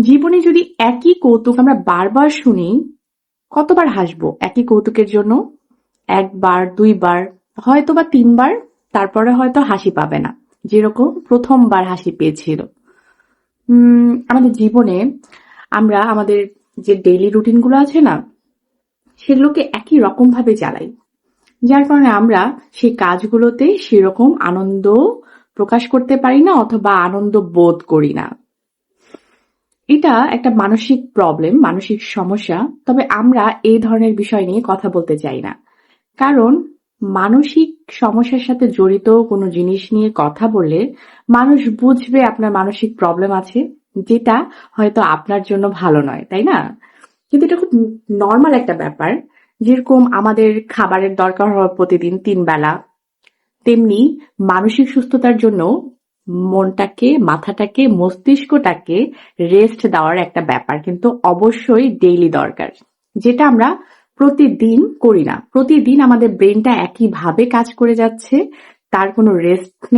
জীবনে যদি একই কৌতুক আমরা বারবার শুনি, কতবার হাসবো একই কৌতুকের জন্য? একবার, দুইবার, হয়তো বা তিনবার, তারপরে হয়তো হাসি পাবে না। যেরকম প্রথমবার হাসি পেয়েছিল। আমাদের জীবনে আমরা আমাদের যে ডেইলি রুটিনগুলো আছে না, সেগুলোকে একই রকম ভাবে চালাই। যার কারণে আমরা সেই কাজগুলোতে সেরকম আনন্দ প্রকাশ করতে পারি না অথবা আনন্দ বোধ করি না। এটা একটা মানসিক প্রবলেম মানসিক সমস্যা, তবে আমরা এই ধরনের বিষয় নিয়ে কথা বলতে চাই না। কারণ মানসিক সমস্যার সাথে জড়িত কোনো জিনিস নিয়ে কথা বললে মানুষ বুঝবে আপনার মানসিক প্রবলেম আছে, যেটা হয়তো আপনার জন্য ভালো নয়, তাই না? কিন্তু এটা খুব নর্মাল একটা ব্যাপার। যেরকম আমাদের খাবারের দরকার হয় প্রতিদিন তিন বেলা, তেমনি মানসিক সুস্থতার জন্য মনটাকে, মাথাটাকে, মস্তিষ্কটাকে রেস্ট দেওয়ার একটা ব্যাপার। কিন্তু অবশ্যই ডেইলি দরকার, যেটা আমরা প্রতিদিন করি না। প্রতিদিন আমাদের ব্রেনটা একইভাবে কাজ করে যাচ্ছে, তার কোনো রেস্ট নেই।